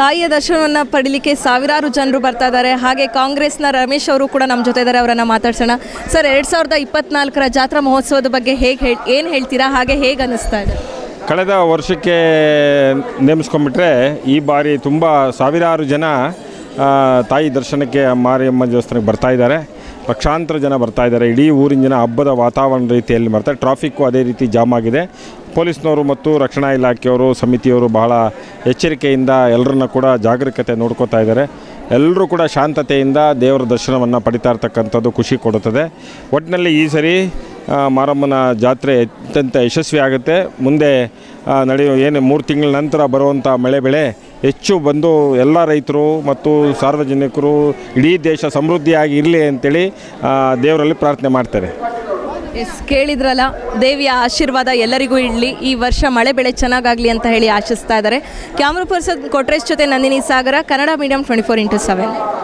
ತಾಯಿಯ ದರ್ಶನವನ್ನು ಪಡೀಲಿಕ್ಕೆ ಸಾವಿರಾರು ಜನರು ಬರ್ತಾ ಇದ್ದಾರೆ. ಹಾಗೆ ಕಾಂಗ್ರೆಸ್ನ ರಮೇಶ್ ಅವರು ಕೂಡ ನಮ್ಮ ಜೊತೆ ಇದ್ದಾರೆ ಅವರನ್ನು ಮಾತಾಡ್ಸೋಣ. ಸರ್, ಎರಡು ಸಾವಿರದ ಇಪ್ಪತ್ನಾಲ್ಕರ ಜಾತ್ರಾ ಮಹೋತ್ಸವದ ಬಗ್ಗೆ ಹೇಗೆ ಹೇಳಿ, ಏನು ಹೇಳ್ತೀರಾ? ಹಾಗೆ ಹೇಗೆ ಅನ್ನಿಸ್ತಾ ಇದೆ? ಕಳೆದ ವರ್ಷಕ್ಕೆ ನೇಮಿಸ್ಕೊಂಡ್ಬಿಟ್ರೆ ಈ ಬಾರಿ ತುಂಬ ಸಾವಿರಾರು ಜನ ತಾಯಿ ದರ್ಶನಕ್ಕೆ ಮಾರಿಯಮ್ಮ ದೇವಸ್ಥಾನಕ್ಕೆ ಬರ್ತಾ ಇದ್ದಾರೆ. ಲಕ್ಷಾಂತರ ಜನ ಬರ್ತಾ ಇದ್ದಾರೆ. ಇಡೀ ಊರಿನ ಜನ ಹಬ್ಬದ ವಾತಾವರಣ ರೀತಿಯಲ್ಲಿ ಬರ್ತಾರೆ ಟ್ರಾಫಿಕ್ಕು ಅದೇ ರೀತಿ ಜಾಮ್ ಆಗಿದೆ. ಪೊಲೀಸ್ನವರು ಮತ್ತು ರಕ್ಷಣಾ ಇಲಾಖೆಯವರು, ಸಮಿತಿಯವರು ಬಹಳ ಎಚ್ಚರಿಕೆಯಿಂದ ಎಲ್ಲರನ್ನ ಕೂಡ ಜಾಗರೂಕತೆ ನೋಡ್ಕೋತಾ ಇದ್ದಾರೆ. ಎಲ್ಲರೂ ಕೂಡ ಶಾಂತತೆಯಿಂದ ದೇವರ ದರ್ಶನವನ್ನು ಪಡಿತಾ ಇರ್ತಕ್ಕಂಥದ್ದು ಖುಷಿ ಕೊಡುತ್ತದೆ. ಒಟ್ಟಿನಲ್ಲಿ ಈ ಸರಿ ಮಾರಮ್ಮನ ಜಾತ್ರೆ ಅತ್ಯಂತ ಯಶಸ್ವಿ ಆಗುತ್ತೆ. ಮುಂದೆ ನಡೆಯೋ ಏನು ಮೂರು ತಿಂಗಳ ನಂತರ ಬರುವಂಥ ಮಳೆ ಬೆಳೆ ಹೆಚ್ಚು ಬಂದು ಎಲ್ಲ ರೈತರು ಮತ್ತು ಸಾರ್ವಜನಿಕರು ಇಡೀ ದೇಶ ಸಮೃದ್ಧಿಯಾಗಿ ಇರಲಿ ಅಂತೇಳಿ ದೇವರಲ್ಲಿ ಪ್ರಾರ್ಥನೆ ಮಾಡ್ತಾರೆ. ಎಸ್, ಕೇಳಿದ್ರಲ್ಲ, ದೇವಿಯ ಆಶೀರ್ವಾದ ಎಲ್ಲರಿಗೂ ಇರಲಿ. ಈ ವರ್ಷ ಮಳೆ ಬೆಳೆ ಚೆನ್ನಾಗಾಗಲಿ ಅಂತ ಹೇಳಿ ಆಶಿಸ್ತಾ ಇದ್ದಾರೆ. ಕ್ಯಾಮ್ರಾ ಪರ್ಸನ್ ಕೊಟ್ರೇಶ್ ಜೊತೆ Nandini Sagara, Kannada medium twenty four into seven